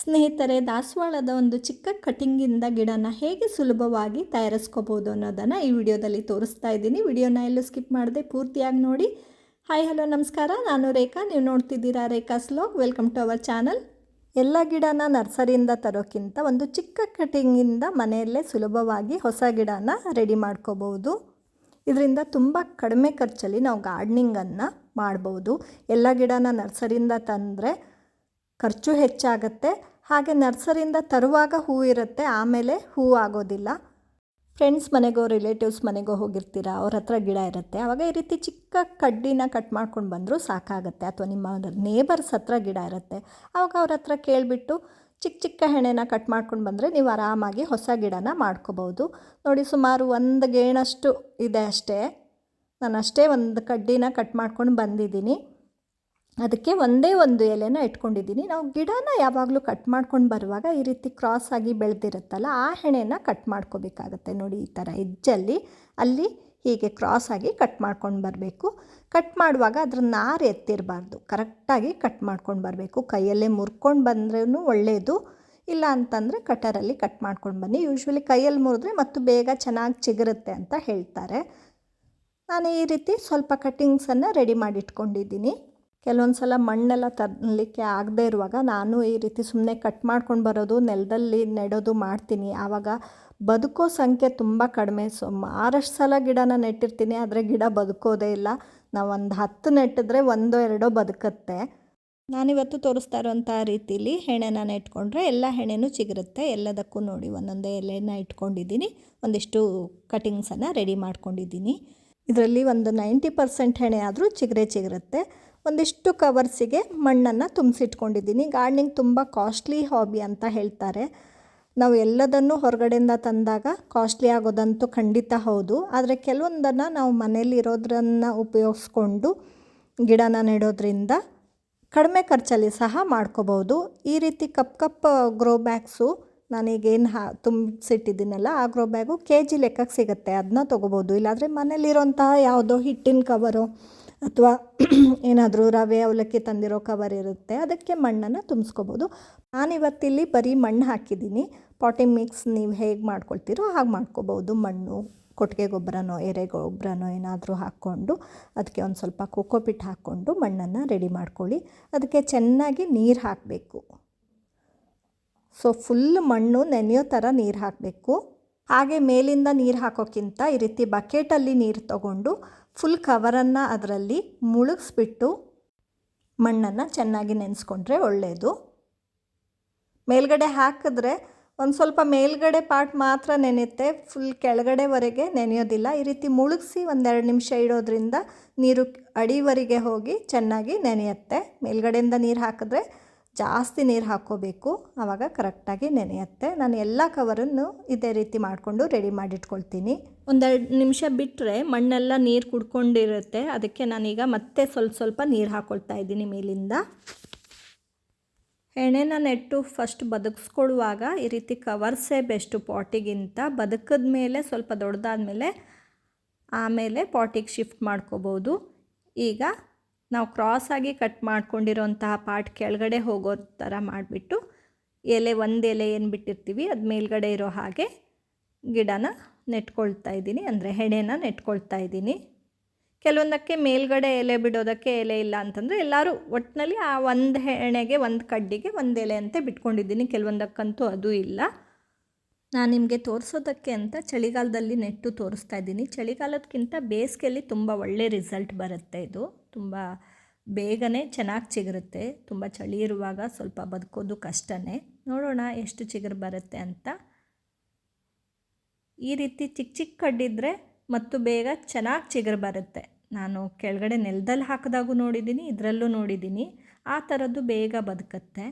ಸ್ನೇಹಿತರೆ, ದಾಸವಾಳದ ಒಂದು ಚಿಕ್ಕ ಕಟಿಂಗಿಂದ ಗಿಡನ ಹೇಗೆ ಸುಲಭವಾಗಿ ತಯಾರಿಸ್ಕೋಬೋದು ಅನ್ನೋದನ್ನು ಈ ವಿಡಿಯೋದಲ್ಲಿ ತೋರಿಸ್ತಾ ಇದ್ದೀನಿ. ವಿಡಿಯೋನ ಎಲ್ಲೂ ಸ್ಕಿಪ್ ಮಾಡದೆ ಪೂರ್ತಿಯಾಗಿ ನೋಡಿ. ಹಾಯ್, ಹಲೋ, ನಮಸ್ಕಾರ. ನಾನು ರೇಖಾ. ನೀವು ನೋಡ್ತಿದ್ದೀರಾ ರೇಖಾ ಸ್ಲೋಗ್ ವೆಲ್ಕಮ್ ಟು ಅವರ್ ಚಾನಲ್. ಎಲ್ಲ ಗಿಡನ ನರ್ಸರಿಯಿಂದ ತರೋಕ್ಕಿಂತ ಒಂದು ಚಿಕ್ಕ ಕಟಿಂಗಿಂದ ಮನೆಯಲ್ಲೇ ಸುಲಭವಾಗಿ ಹೊಸ ಗಿಡನ ರೆಡಿ ಮಾಡ್ಕೋಬೋದು. ಇದರಿಂದ ತುಂಬ ಕಡಿಮೆ ಖರ್ಚಲ್ಲಿ ನಾವು ಗಾರ್ಡ್ನಿಂಗನ್ನು ಮಾಡ್ಬೋದು. ಎಲ್ಲ ಗಿಡನ ನರ್ಸರಿಯಿಂದ ತಂದರೆ ಖರ್ಚು ಹೆಚ್ಚಾಗುತ್ತೆ. ಹಾಗೆ ನರ್ಸರಿಯಿಂದ ತರುವಾಗ ಹೂ ಇರುತ್ತೆ, ಆಮೇಲೆ ಹೂ ಆಗೋದಿಲ್ಲ. ಫ್ರೆಂಡ್ಸ್ ಮನೆಗೋ, ರಿಲೇಟಿವ್ಸ್ ಮನೆಗೋ ಹೋಗಿರ್ತೀರ, ಅವ್ರ ಹತ್ರ ಗಿಡ ಇರುತ್ತೆ. ಆವಾಗ ಈ ರೀತಿ ಚಿಕ್ಕ ಕಡ್ಡಿನ ಕಟ್ ಮಾಡ್ಕೊಂಡು ಬಂದರೂ ಸಾಕಾಗುತ್ತೆ. ಅಥವಾ ನಿಮ್ಮ ನೇಬರ್ಸ್ ಹತ್ರ ಗಿಡ ಇರುತ್ತೆ. ಆವಾಗ ಅವ್ರ ಹತ್ರ ಕೇಳಿಬಿಟ್ಟು ಚಿಕ್ಕ ಚಿಕ್ಕ ಹೆಣೆನ ಕಟ್ ಮಾಡ್ಕೊಂಡು ಬಂದರೆ ನೀವು ಆರಾಮಾಗಿ ಹೊಸ ಗಿಡನ ಮಾಡ್ಕೋಬೋದು. ನೋಡಿ, ಸುಮಾರು ಒಂದು ಗೇಣಷ್ಟು ಇದೆ ಅಷ್ಟೇ. ನಾನು ಅಷ್ಟೇ ಒಂದು ಕಡ್ಡಿನ ಕಟ್ ಮಾಡ್ಕೊಂಡು ಬಂದಿದ್ದೀನಿ. ಅದಕ್ಕೆ ಒಂದೇ ಒಂದು ಎಲೆನ ಇಟ್ಕೊಂಡಿದ್ದೀನಿ. ನಾವು ಗಿಡನ ಯಾವಾಗಲೂ ಕಟ್ ಮಾಡ್ಕೊಂಡು ಬರುವಾಗ ಈ ರೀತಿ ಕ್ರಾಸ್ ಆಗಿ ಬೆಳೆದಿರುತ್ತಲ್ಲ, ಆ ಹೆಣೆನ ಕಟ್ ಮಾಡ್ಕೋಬೇಕಾಗತ್ತೆ ನೋಡಿ ಈ ಥರ. ಹೆಜ್ಜಲ್ಲಿ ಅಲ್ಲಿ ಹೀಗೆ ಕ್ರಾಸ್ ಆಗಿ ಕಟ್ ಮಾಡ್ಕೊಂಡು ಬರಬೇಕು. ಕಟ್ ಮಾಡುವಾಗ ಅದ್ರ ನಾರು ಎತ್ತಿರಬಾರ್ದು. ಕರೆಕ್ಟಾಗಿ ಕಟ್ ಮಾಡ್ಕೊಂಡು ಬರಬೇಕು. ಕೈಯಲ್ಲೇ ಮುರ್ಕೊಂಡು ಬಂದ್ರೂ ಒಳ್ಳೆಯದು ಇಲ್ಲ ಅಂತಂದರೆ ಕಟರಲ್ಲಿ ಕಟ್ ಮಾಡ್ಕೊಂಡು ಬನ್ನಿ. ಯೂಶ್ವಲಿ ಕೈಯಲ್ಲಿ ಮುರಿದ್ರೆ ಮತ್ತು ಬೇಗ ಚೆನ್ನಾಗಿ ಚಿಗುರುತ್ತೆ ಅಂತ ಹೇಳ್ತಾರೆ. ನಾನು ಈ ರೀತಿ ಸ್ವಲ್ಪ ಕಟ್ಟಿಂಗ್ಸನ್ನು ರೆಡಿ ಮಾಡಿ ಇಟ್ಕೊಂಡಿದ್ದೀನಿ ಕೆಲವೊಂದು ಸಲ ಮಣ್ಣೆಲ್ಲ ತರಲಿಕ್ಕೆ ಆಗದೇ ಇರುವಾಗ ನಾನು ಈ ರೀತಿ ಸುಮ್ಮನೆ ಕಟ್ ಮಾಡ್ಕೊಂಡು ಬರೋದು, ನೆಲದಲ್ಲಿ ನೆಡೋದು ಮಾಡ್ತೀನಿ. ಆವಾಗ ಬದುಕೋ ಸಂಖ್ಯೆ ತುಂಬ ಕಡಿಮೆ. ಸೊ ಮಾರಷ್ಟು ಸಲ ಗಿಡನ ನೆಟ್ಟಿರ್ತೀನಿ, ಆದರೆ ಗಿಡ ಬದುಕೋದೇ ಇಲ್ಲ. ನಾವು ಒಂದು ಹತ್ತು ನೆಟ್ಟಿದ್ರೆ ಒಂದೋ ಎರಡೋ ಬದುಕತ್ತೆ. ನಾನಿವತ್ತು ತೋರಿಸ್ತಾ ಇರೋಂಥ ರೀತಿಲಿ ಹೆಣೆನ ನೆಟ್ಕೊಂಡ್ರೆ ಎಲ್ಲ ಹೆಣೆನೂ ಚಿಗುರುತ್ತೆ. ಎಲ್ಲದಕ್ಕೂ ನೋಡಿ ಒಂದೊಂದೇ ಎಲೆನ ಇಟ್ಕೊಂಡಿದ್ದೀನಿ. ಒಂದಿಷ್ಟು ಕಟಿಂಗ್ಸನ್ನು ರೆಡಿ ಮಾಡ್ಕೊಂಡಿದ್ದೀನಿ. ಇದರಲ್ಲಿ ಒಂದು ನೈಂಟಿ ಪರ್ಸೆಂಟ್ ಹೆಣೆ ಆದರೂ ಚಿಗರೆ ಚಿಗುರುತ್ತೆ. ಒಂದಿಷ್ಟು ಕವರ್ಸಿಗೆ ಮಣ್ಣನ್ನು ತುಂಬಿಸಿಟ್ಕೊಂಡಿದ್ದೀನಿ. ಗಾರ್ಡ್ನಿಂಗ್ ತುಂಬ ಕಾಸ್ಟ್ಲಿ ಹಾಬಿ ಅಂತ ಹೇಳ್ತಾರೆ. ನಾವು ಎಲ್ಲದನ್ನು ಹೊರಗಡೆಯಿಂದ ತಂದಾಗ ಕಾಸ್ಟ್ಲಿ ಆಗೋದಂತೂ ಖಂಡಿತ ಹೌದು. ಆದರೆ ಕೆಲವೊಂದನ್ನು ನಾವು ಮನೇಲಿರೋದ್ರನ್ನು ಉಪಯೋಗಿಸ್ಕೊಂಡು ಗಿಡನ ನೆಡೋದ್ರಿಂದ ಕಡಿಮೆ ಖರ್ಚಲ್ಲಿ ಸಹ ಮಾಡ್ಕೋಬೋದು ಈ ರೀತಿ ಕಪ್ ಕಪ್ ಗ್ರೋ ಬ್ಯಾಗ್ಸು ನಾನೀಗೇನು ಹಾ ತುಂಬಿಸಿಟ್ಟಿದ್ದೀನಲ್ಲ, ಆ ಗ್ರೋ ಬ್ಯಾಗು ಕೆ ಜಿ ಲೆಕ್ಕಕ್ಕೆ ಸಿಗುತ್ತೆ. ಅದನ್ನ ತೊಗೋಬೋದು ಇಲ್ಲಾಂದರೆ ಮನೇಲಿರೋಂತಹ ಯಾವುದೋ ಹಿಟ್ಟಿನ ಕವರು ಅಥವಾ ಏನಾದರೂ ರವೆ ಅವಲಕ್ಕಿ ತಂದಿರೋ ಕವರ್ ಇರುತ್ತೆ, ಅದಕ್ಕೆ ಮಣ್ಣನ್ನು ತುಂಬಿಸ್ಕೋಬೋದು. ನಾನಿವತ್ತಿಲ್ಲಿ ಬರೀ ಮಣ್ಣು ಹಾಕಿದ್ದೀನಿ. ಪಾಟಿಂಗ್ ಮಿಕ್ಸ್ ನೀವು ಹೇಗೆ ಮಾಡ್ಕೊಳ್ತೀರೋ ಹಾಗೆ ಮಾಡ್ಕೋಬೋದು. ಮಣ್ಣು, ಕೊಟ್ಟಿಗೆ ಗೊಬ್ಬರನೋ, ಎರೆ ಗೊಬ್ಬರನೋ ಏನಾದರೂ ಹಾಕ್ಕೊಂಡು ಅದಕ್ಕೆ ಒಂದು ಸ್ವಲ್ಪ ಕೋಕೋಪಿಟ್ ಹಾಕ್ಕೊಂಡು ಮಣ್ಣನ್ನು ರೆಡಿ ಮಾಡ್ಕೊಳ್ಳಿ. ಅದಕ್ಕೆ ಚೆನ್ನಾಗಿ ನೀರು ಹಾಕಬೇಕು. ಸೊ ಫುಲ್ ಮಣ್ಣು ನೆನೆಯೋ ಥರ ನೀರು ಹಾಕಬೇಕು. ಹಾಗೆ ಮೇಲಿಂದ ನೀರು ಹಾಕೋಕ್ಕಿಂತ ಈ ರೀತಿ ಬಕೆಟಲ್ಲಿ ನೀರು ತಗೊಂಡು ಫುಲ್ ಕವರನ್ನು ಅದರಲ್ಲಿ ಮುಳುಗಿಸ್ಬಿಟ್ಟು ಮಣ್ಣನ್ನು ಚೆನ್ನಾಗಿ ನೆನೆಸ್ಕೊಂಡ್ರೆ ಒಳ್ಳೆಯದು ಮೇಲ್ಗಡೆ ಹಾಕಿದ್ರೆ ಒಂದು ಸ್ವಲ್ಪ ಮೇಲ್ಗಡೆ ಪಾರ್ಟ್ ಮಾತ್ರ ನೆನೆಯುತ್ತೆ ಫುಲ್ ಕೆಳಗಡೆವರೆಗೆ ನೆನೆಯೋದಿಲ್ಲ. ಈ ರೀತಿ ಮುಳುಗಿಸಿ ಒಂದೆರಡು ನಿಮಿಷ ಇಡೋದ್ರಿಂದ ನೀರು ಅಡಿವರೆಗೆ ಹೋಗಿ ಚೆನ್ನಾಗಿ ನೆನೆಯುತ್ತೆ. ಮೇಲ್ಗಡೆಯಿಂದ ನೀರು ಹಾಕಿದ್ರೆ ಜಾಸ್ತಿ ನೀರು ಹಾಕ್ಕೋಬೇಕು ಆವಾಗ ಕರೆಕ್ಟಾಗಿ ನೆನೆಯುತ್ತೆ. ನಾನು ಎಲ್ಲ ಕವರನ್ನು ಇದೇ ರೀತಿ ಮಾಡಿಕೊಂಡು ರೆಡಿ ಮಾಡಿಟ್ಕೊಳ್ತೀನಿ. ಒಂದೆರಡು ನಿಮಿಷ ಬಿಟ್ಟರೆ ಮಣ್ಣೆಲ್ಲ ನೀರು ಕುಡ್ಕೊಂಡಿರುತ್ತೆ. ಅದಕ್ಕೆ ನಾನೀಗ ಮತ್ತೆ ಸ್ವಲ್ಪ ಸ್ವಲ್ಪ ನೀರು ಹಾಕ್ಕೊಳ್ತಾ ಇದ್ದೀನಿ ಮೇಲಿಂದ. ಎಣ್ಣೆನ ನೆಟ್ಟು ಫಸ್ಟ್ ಬದುಕಿಸ್ಕೊಳ್ಳುವಾಗ ಈ ರೀತಿ ಕವರ್ಸೇ ಬೆಸ್ಟು ಪಾಟಿಗಿಂತ. ಬದುಕಿದ ಮೇಲೆ ಸ್ವಲ್ಪ ದೊಡ್ಡದಾದ ಮೇಲೆ ಆಮೇಲೆ ಪಾಟಿಗೆ ಶಿಫ್ಟ್ ಮಾಡ್ಕೋಬೋದು. ಈಗ ನಾವು ಕ್ರಾಸಾಗಿ ಕಟ್ ಮಾಡ್ಕೊಂಡಿರೋಂತಹ ಪಾರ್ಟ್ ಕೆಳಗಡೆ ಹೋಗೋ ಥರ ಮಾಡಿಬಿಟ್ಟು ಎಲೆ ಒಂದು ಎಲೆ ಏನು ಬಿಟ್ಟಿರ್ತೀವಿ, ಅದು ಮೇಲ್ಗಡೆ ಇರೋ ಹಾಗೆ ಗಿಡನ ನೆಟ್ಕೊಳ್ತಾ ಇದ್ದೀನಿ. ಅಂದರೆ ಹೆಣೆನ ನೆಟ್ಕೊಳ್ತಾ ಇದ್ದೀನಿ. ಕೆಲವೊಂದಕ್ಕೆ ಮೇಲ್ಗಡೆ ಎಲೆ ಬಿಡೋದಕ್ಕೆ ಎಲೆ ಇಲ್ಲ ಅಂತಂದರೆ ಎಲ್ಲರೂ ಒಟ್ಟಿನಲ್ಲಿ ಆ ಒಂದು ಹೆಣೆಗೆ ಒಂದು ಕಡ್ಡಿಗೆ ಒಂದು ಎಲೆ ಅಂತ ಬಿಟ್ಕೊಂಡಿದ್ದೀನಿ. ಕೆಲವೊಂದಕ್ಕಂತೂ ಅದು ಇಲ್ಲ. ನಾನು ನಿಮಗೆ ತೋರಿಸೋದಕ್ಕೆ ಅಂತ ಚಳಿಗಾಲದಲ್ಲಿ ನೆಟ್ಟು ತೋರಿಸ್ತಾ ಇದ್ದೀನಿ. ಚಳಿಗಾಲದಕ್ಕಿಂತ ಬೇಸಿಗೆಯಲ್ಲಿ ತುಂಬ ಒಳ್ಳೆ ರಿಸಲ್ಟ್ ಬರುತ್ತೆ ಇದು. ತುಂಬ ಬೇಗನೆ ಚೆನ್ನಾಗಿ ಚಿಗುರುತ್ತೆ. ತುಂಬ ಚಳಿ ಇರುವಾಗ ಸ್ವಲ್ಪ ಬದುಕೋದು ಕಷ್ಟನೇ. ನೋಡೋಣ ಎಷ್ಟು ಚಿಗುರು ಬರುತ್ತೆ ಅಂತ. ಈ ರೀತಿ ಚಿಕ್ಕ ಚಿಕ್ಕ ಕಡ್ಡಿದ್ರೆ ಮತ್ತು ಬೇಗ ಚೆನ್ನಾಗಿ ಚಿಗುರು ಬರುತ್ತೆ. ನಾನು ಕೆಳಗಡೆ ನೆಲದಲ್ಲಿ ಹಾಕಿದಾಗೂ ನೋಡಿದ್ದೀನಿ, ಇದರಲ್ಲೂ ನೋಡಿದ್ದೀನಿ. ಆ ಥರದ್ದು ಬೇಗ ಬದುಕತ್ತೆ.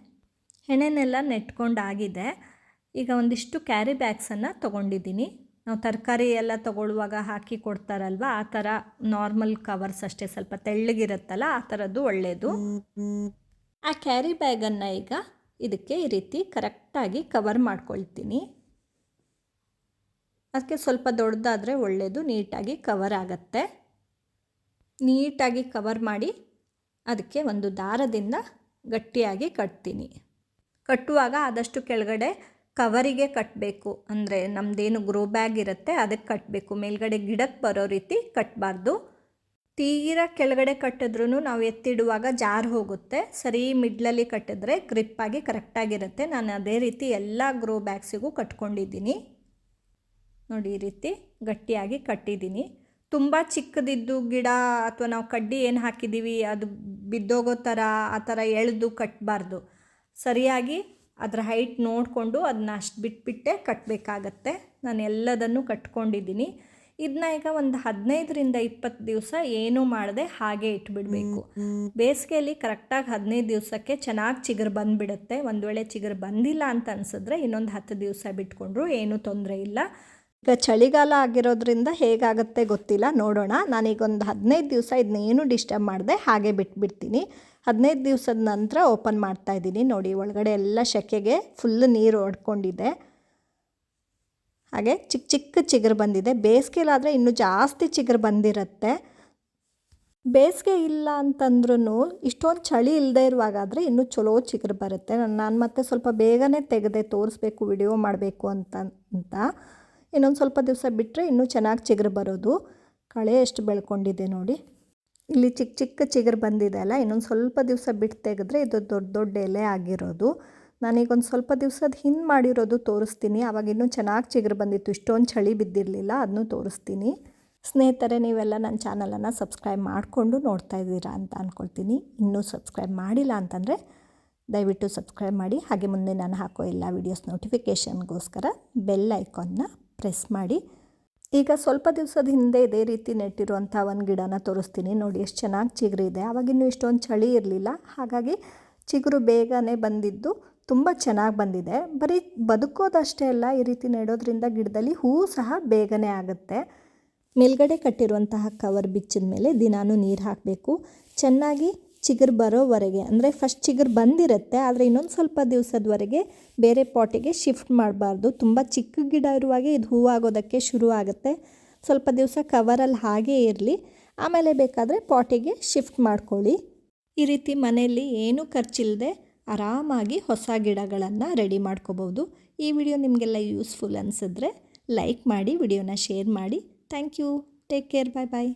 ಹೆಣೆನೆಲ್ಲ ನೆಟ್ಕೊಂಡಾಗಿದೆ. ಈಗ ಒಂದಿಷ್ಟು ಕ್ಯಾರಿ ಬ್ಯಾಗ್ಸನ್ನು ತೊಗೊಂಡಿದ್ದೀನಿ. ನಾವು ತರಕಾರಿ ಎಲ್ಲ ತೊಗೊಳ್ಳುವಾಗ ಹಾಕಿ ಕೊಡ್ತಾರಲ್ವ, ಆ ಥರ ನಾರ್ಮಲ್ ಕವರ್ಸ್ ಅಷ್ಟೇ, ಸ್ವಲ್ಪ ತೆಳ್ಳಗಿರುತ್ತಲ್ಲ, ಆ ಥರದ್ದು ಒಳ್ಳೆಯದು ಆ ಕ್ಯಾರಿ ಬ್ಯಾಗನ್ನು ಈಗ ಇದಕ್ಕೆ ಈ ರೀತಿ ಕರೆಕ್ಟಾಗಿ ಕವರ್ ಮಾಡ್ಕೊಳ್ತೀನಿ. ಅದಕ್ಕೆ ಸ್ವಲ್ಪ ದೊಡ್ಡದಾದರೆ ಒಳ್ಳೆಯದು ನೀಟಾಗಿ ಕವರ್ ಆಗುತ್ತೆ. ನೀಟಾಗಿ ಕವರ್ ಮಾಡಿ ಅದಕ್ಕೆ ಒಂದು ದಾರದಿಂದ ಗಟ್ಟಿಯಾಗಿ ಕಟ್ತೀನಿ. ಕಟ್ಟುವಾಗ ಆದಷ್ಟು ಕೆಳಗಡೆ ಕವರಿಗೆ ಕಟ್ಟಬೇಕು ಅಂದರೆ ನಮ್ಮದೇನು ಗ್ರೋ ಬ್ಯಾಗ್ ಇರುತ್ತೆ, ಅದಕ್ಕೆ ಕಟ್ಟಬೇಕು ಮೇಲ್ಗಡೆ ಗಿಡಕ್ಕೆ ಬರೋ ರೀತಿ ಕಟ್ಟಬಾರ್ದು ತೀರಾ ಕೆಳಗಡೆ ಕಟ್ಟಿದ್ರೂ ನಾವು ಎತ್ತಿಡುವಾಗ ಜಾರು ಹೋಗುತ್ತೆ. ಸರಿ ಮಿಡ್ಲಲ್ಲಿ ಕಟ್ಟಿದ್ರೆ ಗ್ರಿಪ್ಪಾಗಿ ಕರೆಕ್ಟಾಗಿರುತ್ತೆ ನಾನು ಅದೇ ರೀತಿ ಎಲ್ಲ ಗ್ರೋ ಬ್ಯಾಗ್ಸಿಗೂ ಕಟ್ಕೊಂಡಿದ್ದೀನಿ. ನೋಡಿ, ಈ ರೀತಿ ಗಟ್ಟಿಯಾಗಿ ಕಟ್ಟಿದ್ದೀನಿ. ತುಂಬ ಚಿಕ್ಕದಿದ್ದು ಗಿಡ ಅಥವಾ ನಾವು ಕಡ್ಡಿ ಏನು ಹಾಕಿದ್ದೀವಿ, ಅದು ಬಿದ್ದೋಗೋ ಥರ, ಆ ಥರ ಎಳೆದು ಕಟ್ಟಬಾರ್ದು ಸರಿಯಾಗಿ ಅದರ ಹೈಟ್ ನೋಡಿಕೊಂಡು ಅದನ್ನ ಅಷ್ಟು ಬಿಟ್ಬಿಟ್ಟೆ ಕಟ್ಟಬೇಕಾಗತ್ತೆ ನಾನು ಎಲ್ಲದನ್ನು ಕಟ್ಕೊಂಡಿದ್ದೀನಿ. ಇದನ್ನ ಈಗ ಒಂದು ಹದಿನೈದರಿಂದ ಇಪ್ಪತ್ತು ದಿವಸ ಏನೂ ಮಾಡದೆ ಹಾಗೆ ಇಟ್ಬಿಡಬೇಕು. ಬೇಸಿಗೆಯಲ್ಲಿ ಕರೆಕ್ಟಾಗಿ ಹದಿನೈದು ದಿವಸಕ್ಕೆ ಚೆನ್ನಾಗಿ ಚಿಗುರು ಬಂದುಬಿಡುತ್ತೆ. ಒಂದು ವೇಳೆ ಚಿಗುರು ಬಂದಿಲ್ಲ ಅಂತ ಅನಿಸಿದ್ರೆ ಇನ್ನೊಂದು ಹತ್ತು ದಿವಸ ಬಿಟ್ಕೊಂಡ್ರು ಏನೂ ತೊಂದರೆ ಇಲ್ಲ. ಈಗ ಚಳಿಗಾಲ ಆಗಿರೋದ್ರಿಂದ ಹೇಗಾಗುತ್ತೆ ಗೊತ್ತಿಲ್ಲ. ನೋಡೋಣ. ನಾನೀಗೊಂದು ಹದಿನೈದು ದಿವಸ ಇದನ್ನೇನು ಡಿಸ್ಟರ್ಬ್ ಮಾಡಿದೆ ಹಾಗೆ ಬಿಟ್ಬಿಡ್ತೀನಿ. ಹದಿನೈದು ದಿವಸದ ನಂತರ ಓಪನ್ ಮಾಡ್ತಾ ಇದ್ದೀನಿ. ನೋಡಿ, ಒಳಗಡೆ ಎಲ್ಲ ಶೆಕೆಗೆ ಫುಲ್ ನೀರು ಹೊಡ್ಕೊಂಡಿದೆ ಹಾಗೆ ಚಿಕ್ಕ ಚಿಕ್ಕ ಚಿಗುರು ಬಂದಿದೆ. ಬೇಸಿಗೆಲಾದರೆ ಇನ್ನೂ ಜಾಸ್ತಿ ಚಿಗುರು ಬಂದಿರುತ್ತೆ. ಬೇಸಿಗೆ ಇಲ್ಲ ಅಂತಂದ್ರೂ ಇಷ್ಟೊಂದು ಚಳಿ ಇಲ್ಲದೆ ಇರುವಾಗಾದರೆ ಇನ್ನೂ ಚಲೋ ಚಿಗುರು ಬರುತ್ತೆ. ನಾನು ಮತ್ತೆ ಸ್ವಲ್ಪ ಬೇಗನೆ ತೆಗೆದೆ ತೋರಿಸ್ಬೇಕು, ವಿಡಿಯೋ ಮಾಡಬೇಕು ಅಂತ ಅಂತ. ಇನ್ನೊಂದು ಸ್ವಲ್ಪ ದಿವಸ ಬಿಟ್ಟರೆ ಇನ್ನೂ ಚೆನ್ನಾಗಿ ಚಿಗುರು ಬರೋದು. ಕಳೆ ಎಷ್ಟು ಬೆಳ್ಕೊಂಡಿದೆ ನೋಡಿ. ಇಲ್ಲಿ ಚಿಕ್ಕ ಚಿಕ್ಕ ಚಿಗುರು ಬಂದಿದೆ ಅಲ್ಲ, ಇನ್ನೊಂದು ಸ್ವಲ್ಪ ದಿವಸ ಬಿಟ್ಟು ತೆಗೆದ್ರೆ ಇದು ದೊಡ್ಡ ದೊಡ್ಡ ಎಲೆ ಆಗಿರೋದು. ನಾನೀಗೊಂದು ಸ್ವಲ್ಪ ದಿವಸದ ಹಿಂದೆ ಮಾಡಿರೋದು ತೋರಿಸ್ತೀನಿ. ಆವಾಗ ಇನ್ನೂ ಚೆನ್ನಾಗಿ ಚಿಗುರು ಬಂದಿತ್ತು. ಇಷ್ಟೊಂದು ಚಳಿ ಬಿದ್ದಿರಲಿಲ್ಲ, ಅದನ್ನು ತೋರಿಸ್ತೀನಿ. ಸ್ನೇಹಿತರೆ, ನೀವೆಲ್ಲ ನನ್ನ ಚಾನಲನ್ನು ಸಬ್ಸ್ಕ್ರೈಬ್ ಮಾಡಿಕೊಂಡು ನೋಡ್ತಾ ಇದ್ದೀರಾ ಅಂತ ಅಂದ್ಕೊಳ್ತೀನಿ ಇನ್ನೂ ಸಬ್ಸ್ಕ್ರೈಬ್ ಮಾಡಿಲ್ಲ ಅಂತಂದರೆ ದಯವಿಟ್ಟು ಸಬ್ಸ್ಕ್ರೈಬ್ ಮಾಡಿ. ಹಾಗೆ ಮುಂದೆ ನಾನು ಹಾಕೋ ಎಲ್ಲ ವೀಡಿಯೋಸ್ ನೋಟಿಫಿಕೇಷನ್ಗೋಸ್ಕರ ಬೆಲ್ ಐಕಾನ್ನ ಪ್ರೆಸ್ ಮಾಡಿ. ಈಗ ಸ್ವಲ್ಪ ದಿವಸದ ಹಿಂದೆ ಇದೇ ರೀತಿ ನೆಟ್ಟಿರುವಂಥ ಒಂದು ಗಿಡನ ತೋರಿಸ್ತೀನಿ. ನೋಡಿ, ಎಷ್ಟು ಚೆನ್ನಾಗಿ ಚಿಗುರು ಇದೆ. ಆವಾಗಿನ್ನೂ ಇಷ್ಟೊಂದು ಚಳಿ ಇರಲಿಲ್ಲ. ಹಾಗಾಗಿ ಚಿಗುರು ಬೇಗನೆ ಬಂದಿದ್ದು ತುಂಬ ಚೆನ್ನಾಗಿ ಬಂದಿದೆ. ಬರೀ ಬದುಕೋದಷ್ಟೇ ಅಲ್ಲ, ಈ ರೀತಿ ನೆಡೋದ್ರಿಂದ ಗಿಡದಲ್ಲಿ ಹೂ ಸಹ ಬೇಗನೆ ಆಗುತ್ತೆ. ಮೇಲ್ಗಡೆ ಕಟ್ಟಿರುವಂತಹ ಕವರ್ ಬಿಚ್ಚಿದ ಮೇಲೆ ದಿನಾನು ನೀರು ಹಾಕಬೇಕು. ಚೆನ್ನಾಗಿ ಚಿಗುರು ಬರೋವರೆಗೆ, ಅಂದರೆ ಫಸ್ಟ್ ಚಿಗುರು ಬಂದಿರುತ್ತೆ, ಆದರೆ ಇನ್ನೊಂದು ಸ್ವಲ್ಪ ದಿವಸದವರೆಗೆ ಬೇರೆ ಪಾಟಿಗೆ ಶಿಫ್ಟ್ ಮಾಡಬಾರ್ದು. ತುಂಬ ಚಿಕ್ಕ ಗಿಡ ಇರುವಾಗೆ ಇದು ಹೂವಾಗೋದಕ್ಕೆ ಶುರು ಆಗುತ್ತೆ. ಸ್ವಲ್ಪ ದಿವಸ ಕವರಲ್ಲಿ ಹಾಗೇ ಇರಲಿ, ಆಮೇಲೆ ಬೇಕಾದರೆ ಪಾಟಿಗೆ ಶಿಫ್ಟ್ ಮಾಡ್ಕೊಳ್ಳಿ. ಈ ರೀತಿ ಮನೆಯಲ್ಲಿ ಏನೂ ಖರ್ಚಿಲ್ಲದೆ ಆರಾಮಾಗಿ ಹೊಸ ಗಿಡಗಳನ್ನು ರೆಡಿ ಮಾಡ್ಕೋಬೋದು ಈ ವಿಡಿಯೋ ನಿಮಗೆಲ್ಲ ಯೂಸ್ಫುಲ್ ಅನಿಸಿದ್ರೆ ಲೈಕ್ ಮಾಡಿ, ವಿಡಿಯೋನ ಶೇರ್ ಮಾಡಿ. Thank you take care bye bye